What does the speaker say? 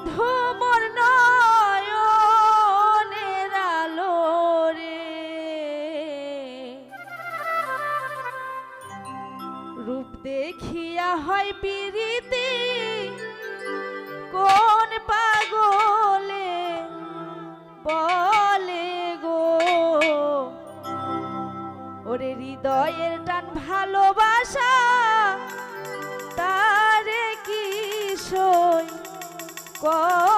বন্ধু মোর আলো রে। রূপ দেখিয়া হয় পিরিতি, কোন পাগলে বলে গো? ওরে হৃদয়ের টান ভালোবাসা 过